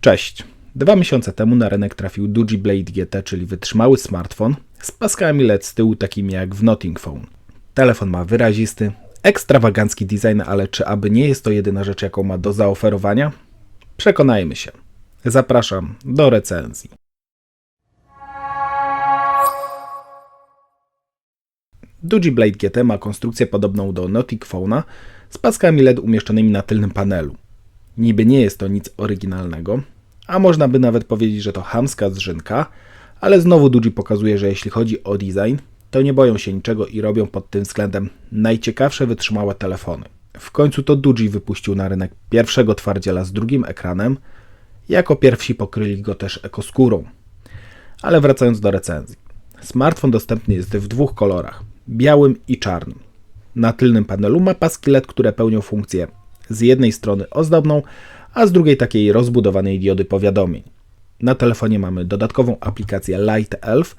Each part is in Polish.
Cześć. Dwa miesiące temu na rynek trafił Duji Blade GT, czyli wytrzymały smartfon z paskami LED z tyłu takimi jak w Notting Phone. Telefon ma wyrazisty, ekstrawagancki design, ale czy aby nie jest to jedyna rzecz, jaką ma do zaoferowania? Przekonajmy się. Zapraszam do recenzji. Duji Blade GT ma konstrukcję podobną do Notting Phone'a z paskami LED umieszczonymi na tylnym panelu. Niby nie jest to nic oryginalnego, a można by nawet powiedzieć, że to hamska zrzynka, ale znowu Duji pokazuje, że jeśli chodzi o design, to nie boją się niczego i robią pod tym względem najciekawsze wytrzymałe telefony. W końcu to Duji wypuścił na rynek pierwszego twardziela z drugim ekranem, jako pierwsi pokryli go też ekoskórą. Ale wracając do recenzji. Smartfon dostępny jest w dwóch kolorach, białym i czarnym. Na tylnym panelu ma paski LED, które pełnią funkcję z jednej strony ozdobną, a z drugiej takiej rozbudowanej diody powiadomień. Na telefonie mamy dodatkową aplikację Light Elf,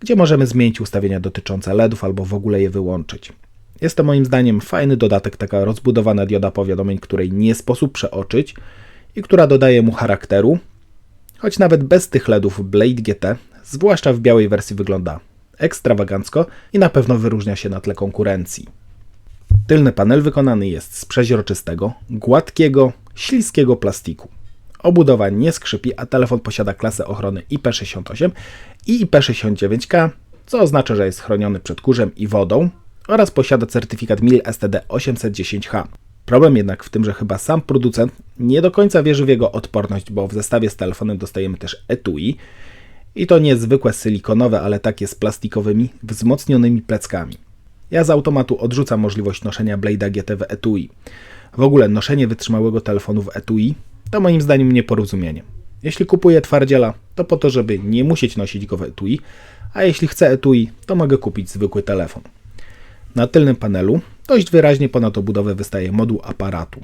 gdzie możemy zmienić ustawienia dotyczące LEDów albo w ogóle je wyłączyć. Jest to moim zdaniem fajny dodatek, taka rozbudowana dioda powiadomień, której nie sposób przeoczyć i która dodaje mu charakteru, choć nawet bez tych LEDów Blade GT, zwłaszcza w białej wersji wygląda ekstrawagancko i na pewno wyróżnia się na tle konkurencji. Tylny panel wykonany jest z przeźroczystego, gładkiego, śliskiego plastiku. Obudowa nie skrzypi, a telefon posiada klasę ochrony IP68 i IP69K, co oznacza, że jest chroniony przed kurzem i wodą oraz posiada certyfikat MIL STD 810H. Problem jednak w tym, że chyba sam producent nie do końca wierzy w jego odporność, bo w zestawie z telefonem dostajemy też etui i to nie zwykłe silikonowe, ale takie z plastikowymi, wzmocnionymi pleckami. Ja z automatu odrzucam możliwość noszenia Blade'a GT w etui. W ogóle noszenie wytrzymałego telefonu w etui to moim zdaniem nieporozumienie. Jeśli kupuję twardziela, to po to, żeby nie musieć nosić go w etui, a jeśli chcę etui, to mogę kupić zwykły telefon. Na tylnym panelu dość wyraźnie ponad obudowę wystaje moduł aparatu.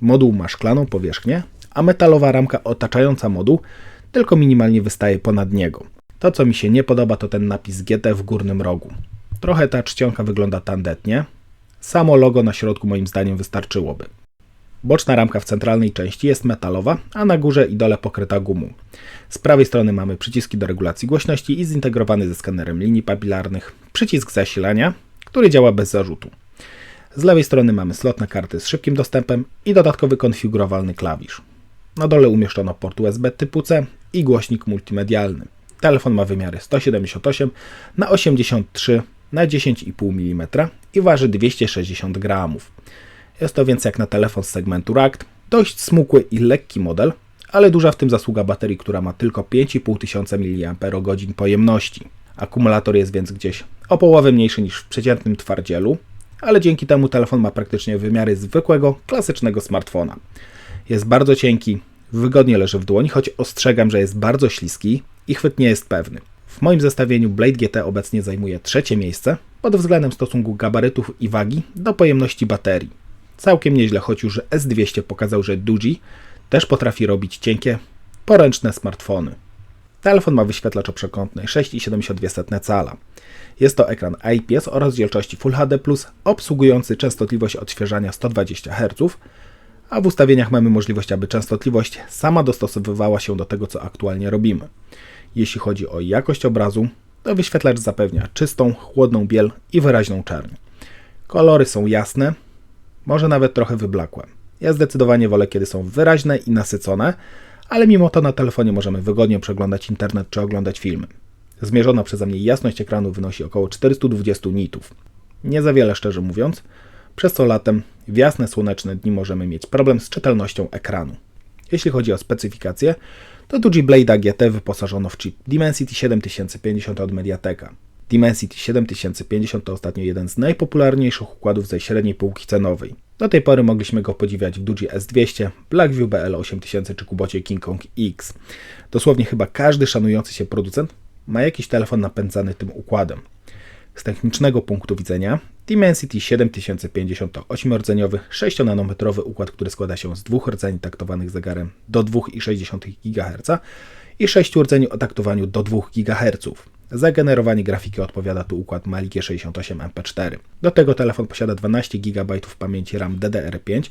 Moduł ma szklaną powierzchnię, a metalowa ramka otaczająca moduł tylko minimalnie wystaje ponad niego. To co mi się nie podoba to ten napis GT w górnym rogu. Trochę ta czcionka wygląda tandetnie. Samo logo na środku moim zdaniem wystarczyłoby. Boczna ramka w centralnej części jest metalowa, a na górze i dole pokryta gumą. Z prawej strony mamy przyciski do regulacji głośności i zintegrowany ze skanerem linii papilarnych przycisk zasilania, który działa bez zarzutu. Z lewej strony mamy slot na karty z szybkim dostępem i dodatkowy konfigurowalny klawisz. Na dole umieszczono port USB typu C i głośnik multimedialny. Telefon ma wymiary 178 na 83 na 10,5 mm i waży 260 gramów. Jest to więc jak na telefon z segmentu RACT, dość smukły i lekki model, ale duża w tym zasługa baterii, która ma tylko 5500 mAh pojemności. Akumulator jest więc gdzieś o połowę mniejszy niż w przeciętnym twardzielu, ale dzięki temu telefon ma praktycznie wymiary zwykłego, klasycznego smartfona. Jest bardzo cienki, wygodnie leży w dłoni, choć ostrzegam, że jest bardzo śliski i chwyt nie jest pewny. W moim zestawieniu Blade GT obecnie zajmuje trzecie miejsce pod względem stosunku gabarytów i wagi do pojemności baterii. Całkiem nieźle, choć już S200 pokazał, że Duji też potrafi robić cienkie, poręczne smartfony. Telefon ma wyświetlacz o przekątnej 6,72 cala. Jest to ekran IPS o rozdzielczości Full HD+, obsługujący częstotliwość odświeżania 120 Hz, a w ustawieniach mamy możliwość, aby częstotliwość sama dostosowywała się do tego, co aktualnie robimy. Jeśli chodzi o jakość obrazu, to wyświetlacz zapewnia czystą, chłodną biel i wyraźną czerń. Kolory są jasne, może nawet trochę wyblakłe. Ja zdecydowanie wolę, kiedy są wyraźne i nasycone, ale mimo to na telefonie możemy wygodnie przeglądać internet czy oglądać filmy. Zmierzona przeze mnie jasność ekranu wynosi około 420 nitów. Nie za wiele szczerze mówiąc, przez co latem w jasne słoneczne dni możemy mieć problem z czytelnością ekranu. Jeśli chodzi o specyfikacje, to Duji Blade GT wyposażono w chip Dimensity 7050 od Mediateka. Dimensity 7050 to ostatnio jeden z najpopularniejszych układów ze średniej półki cenowej. Do tej pory mogliśmy go podziwiać w Duji S200, Blackview BL8000 czy Kubocie King Kong X. Dosłownie chyba każdy szanujący się producent ma jakiś telefon napędzany tym układem. Z technicznego punktu widzenia Dimensity 7050 to 8-rdzeniowy, 6-nanometrowy układ, który składa się z dwóch rdzeni taktowanych zegarem do 2,6 GHz i 6 rdzeni o taktowaniu do 2 GHz. Za generowanie grafiki odpowiada tu układ Mali G68 MP4. Do tego telefon posiada 12 GB pamięci RAM DDR5,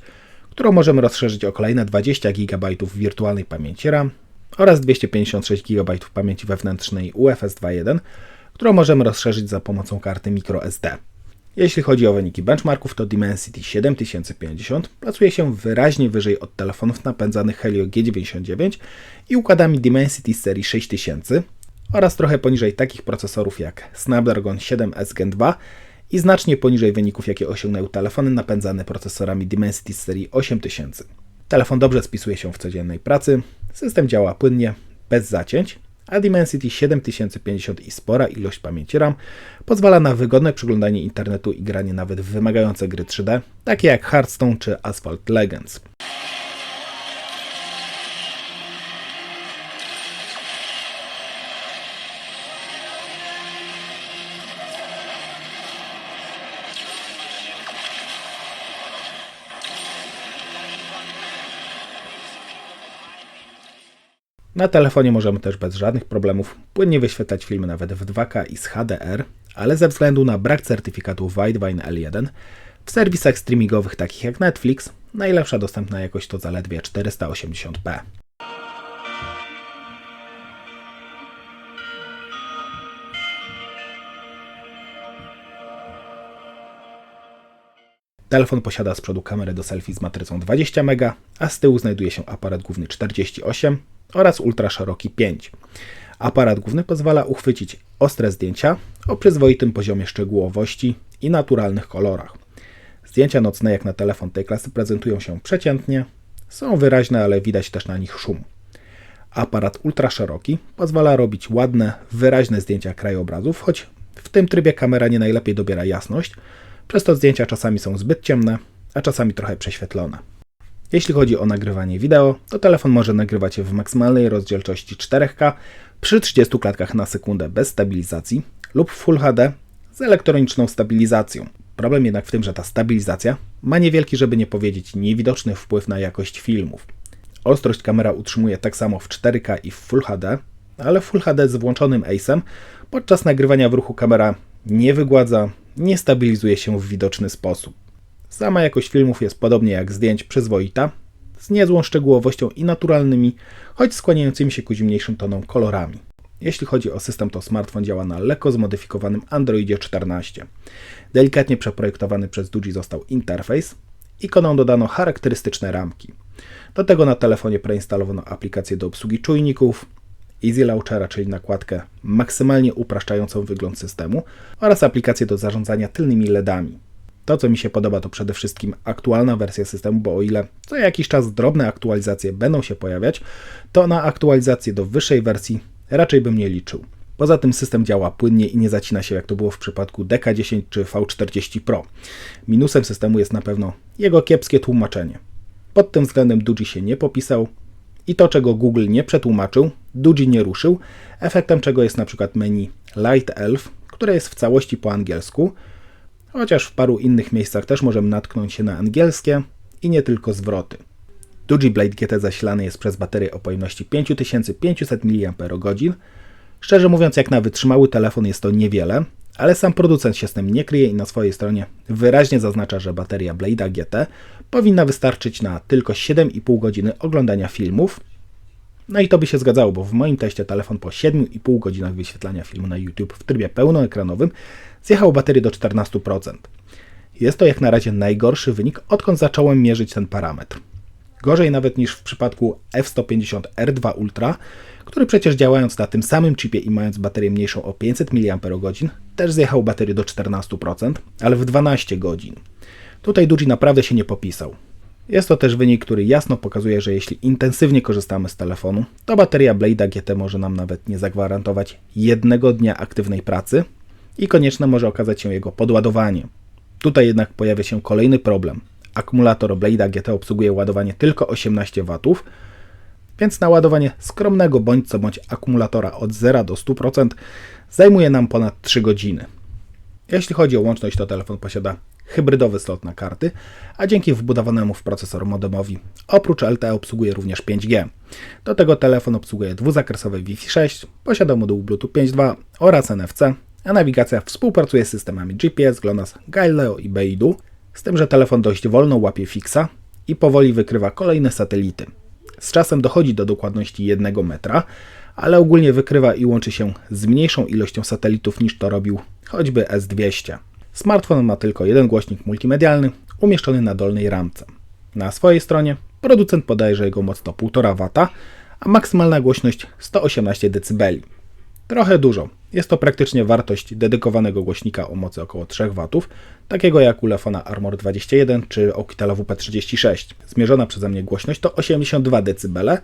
którą możemy rozszerzyć o kolejne 20 GB wirtualnej pamięci RAM oraz 256 GB pamięci wewnętrznej UFS 2.1, którą możemy rozszerzyć za pomocą karty microSD. Jeśli chodzi o wyniki benchmarków, to Dimensity 7050 plasuje się wyraźnie wyżej od telefonów napędzanych Helio G99 i układami Dimensity serii 6000 oraz trochę poniżej takich procesorów jak Snapdragon 7S Gen 2 i znacznie poniżej wyników, jakie osiągnęły telefony napędzane procesorami Dimensity serii 8000. Telefon dobrze spisuje się w codziennej pracy, system działa płynnie, bez zacięć, a Dimensity 7050 i spora ilość pamięci RAM pozwala na wygodne przeglądanie internetu i granie nawet w wymagające gry 3D, takie jak Hearthstone czy Asphalt Legends. Na telefonie możemy też bez żadnych problemów płynnie wyświetlać filmy nawet w 2K i z HDR, ale ze względu na brak certyfikatu Widevine L1 w serwisach streamingowych takich jak Netflix najlepsza dostępna jakość to zaledwie 480p. Telefon posiada z przodu kamerę do selfie z matrycą 20 mega, a z tyłu znajduje się aparat główny 48 oraz ultraszeroki 5. Aparat główny pozwala uchwycić ostre zdjęcia o przyzwoitym poziomie szczegółowości i naturalnych kolorach. Zdjęcia nocne jak na telefon tej klasy prezentują się przeciętnie, są wyraźne, ale widać też na nich szum. Aparat ultraszeroki pozwala robić ładne, wyraźne zdjęcia krajobrazów, choć w tym trybie kamera nie najlepiej dobiera jasność, przez to zdjęcia czasami są zbyt ciemne, a czasami trochę prześwietlone. Jeśli chodzi o nagrywanie wideo, to telefon może nagrywać w maksymalnej rozdzielczości 4K przy 30 klatkach na sekundę bez stabilizacji lub Full HD z elektroniczną stabilizacją. Problem jednak w tym, że ta stabilizacja ma niewielki, żeby nie powiedzieć niewidoczny wpływ na jakość filmów. Ostrość kamera utrzymuje tak samo w 4K i w Full HD, ale Full HD z włączonym ACEM podczas nagrywania w ruchu kamera nie wygładza, nie stabilizuje się w widoczny sposób. Sama jakość filmów jest podobnie jak zdjęć przyzwoita, z niezłą szczegółowością i naturalnymi, choć skłaniającymi się ku zimniejszym tonom kolorami. Jeśli chodzi o system, to smartfon działa na lekko zmodyfikowanym Androidzie 14. Delikatnie przeprojektowany przez Duji został interfejs, ikoną dodano charakterystyczne ramki. Do tego na telefonie preinstalowano aplikację do obsługi czujników, Easy Launchera, czyli nakładkę maksymalnie upraszczającą wygląd systemu oraz aplikację do zarządzania tylnymi LEDami. To, co mi się podoba, to przede wszystkim aktualna wersja systemu, bo o ile co jakiś czas drobne aktualizacje będą się pojawiać, to na aktualizację do wyższej wersji raczej bym nie liczył. Poza tym system działa płynnie i nie zacina się, jak to było w przypadku DK10 czy V40 Pro. Minusem systemu jest na pewno jego kiepskie tłumaczenie. Pod tym względem Duji się nie popisał i to, czego Google nie przetłumaczył, Duji nie ruszył, efektem czego jest na przykład menu Light Elf, które jest w całości po angielsku, chociaż w paru innych miejscach też możemy natknąć się na angielskie i nie tylko zwroty. Duji Blade GT zasilany jest przez baterię o pojemności 5500 mAh. Szczerze mówiąc, jak na wytrzymały telefon jest to niewiele, ale sam producent się z tym nie kryje i na swojej stronie wyraźnie zaznacza, że bateria Blade'a GT powinna wystarczyć na tylko 7,5 godziny oglądania filmów. No i to by się zgadzało, bo w moim teście telefon po 7,5 godzinach wyświetlania filmu na YouTube w trybie pełnoekranowym zjechał baterię do 14%. Jest to jak na razie najgorszy wynik, odkąd zacząłem mierzyć ten parametr. Gorzej nawet niż w przypadku F150R2 Ultra, który przecież działając na tym samym chipie i mając baterię mniejszą o 500 mAh, też zjechał baterię do 14%, ale w 12 godzin. Tutaj Duji naprawdę się nie popisał. Jest to też wynik, który jasno pokazuje, że jeśli intensywnie korzystamy z telefonu, to bateria Blade'a GT może nam nawet nie zagwarantować jednego dnia aktywnej pracy i konieczne może okazać się jego podładowanie. Tutaj jednak pojawia się kolejny problem. Akumulator Blade'a GT obsługuje ładowanie tylko 18 W, więc naładowanie skromnego bądź co bądź akumulatora od 0 do 100% zajmuje nam ponad 3 godziny. Jeśli chodzi o łączność, to telefon posiada hybrydowy slot na karty, a dzięki wbudowanemu w procesor modemowi oprócz LTE obsługuje również 5G. Do tego telefon obsługuje dwuzakresowe Wi-Fi 6, posiada moduł Bluetooth 5.2 oraz NFC, a nawigacja współpracuje z systemami GPS, GLONASS, Galileo i Beidou, z tym, że telefon dość wolno łapie fixa i powoli wykrywa kolejne satelity. Z czasem dochodzi do dokładności 1 metra, ale ogólnie wykrywa i łączy się z mniejszą ilością satelitów niż to robił choćby S200. Smartfon ma tylko jeden głośnik multimedialny umieszczony na dolnej ramce. Na swojej stronie producent podaje, że jego moc to 1,5 W, a maksymalna głośność 118 dB. Trochę dużo. Jest to praktycznie wartość dedykowanego głośnika o mocy około 3 W, takiego jak u Lefona Armor 21 czy Oukitela WP36. Zmierzona przeze mnie głośność to 82 dB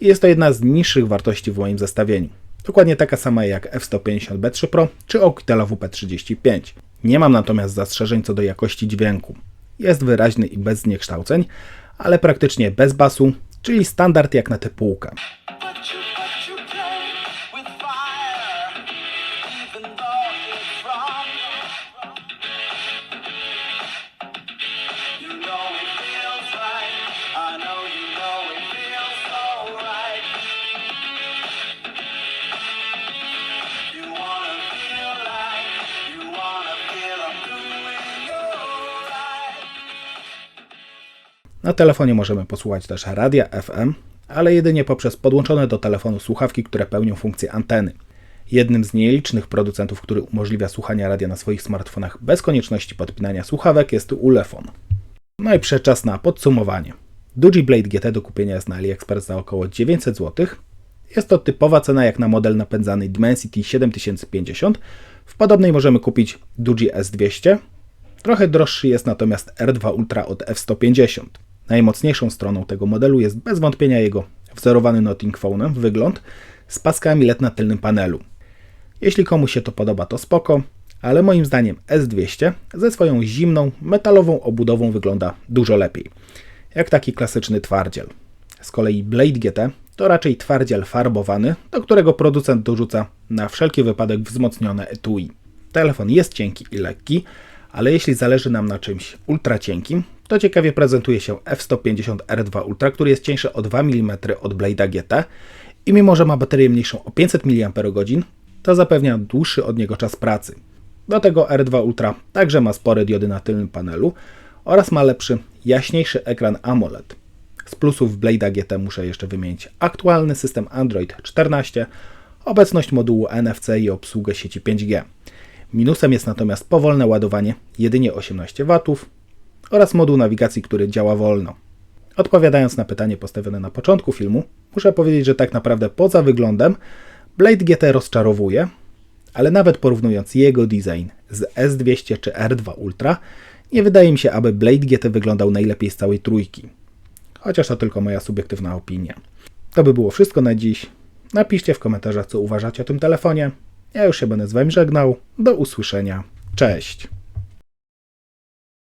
i jest to jedna z niższych wartości w moim zestawieniu. Dokładnie taka sama jak F150B3 Pro czy Oukitela WP35. Nie mam natomiast zastrzeżeń co do jakości dźwięku. Jest wyraźny i bez zniekształceń, ale praktycznie bez basu, czyli standard jak na tę półkę. Na telefonie możemy posłuchać też radia FM, ale jedynie poprzez podłączone do telefonu słuchawki, które pełnią funkcję anteny. Jednym z nielicznych producentów, który umożliwia słuchanie radia na swoich smartfonach bez konieczności podpinania słuchawek jest Ulefon. No i przeczas na podsumowanie. Digi Blade GT do kupienia jest na AliExpress za około 900 zł. Jest to typowa cena jak na model napędzany Dimensity 7050. W podobnej możemy kupić Digi S200, Trochę droższy jest natomiast R2 Ultra od F150. Najmocniejszą stroną tego modelu jest bez wątpienia jego wzorowany Notting Phone wygląd z paskami LED na tylnym panelu. Jeśli komuś się to podoba, to spoko, ale moim zdaniem S200 ze swoją zimną, metalową obudową wygląda dużo lepiej. Jak taki klasyczny twardziel. Z kolei Blade GT to raczej twardziel farbowany, do którego producent dorzuca na wszelki wypadek wzmocnione etui. Telefon jest cienki i lekki, ale jeśli zależy nam na czymś ultra cienkim, to ciekawie prezentuje się F150R2 Ultra, który jest cieńszy o 2 mm od Blade'a GT i mimo, że ma baterię mniejszą o 500 mAh, to zapewnia dłuższy od niego czas pracy. Do tego R2 Ultra także ma spore diody na tylnym panelu oraz ma lepszy, jaśniejszy ekran AMOLED. Z plusów Blade'a GT muszę jeszcze wymienić aktualny system Android 14, obecność modułu NFC i obsługę sieci 5G. Minusem jest natomiast powolne ładowanie jedynie 18 W oraz moduł nawigacji, który działa wolno. Odpowiadając na pytanie postawione na początku filmu, muszę powiedzieć, że tak naprawdę poza wyglądem Blade GT rozczarowuje, ale nawet porównując jego design z S200 czy R2 Ultra, nie wydaje mi się, aby Blade GT wyglądał najlepiej z całej trójki. Chociaż to tylko moja subiektywna opinia. To by było wszystko na dziś. Napiszcie w komentarzach, co uważacie o tym telefonie. Ja już się będę z Wami żegnał. Do usłyszenia. Cześć!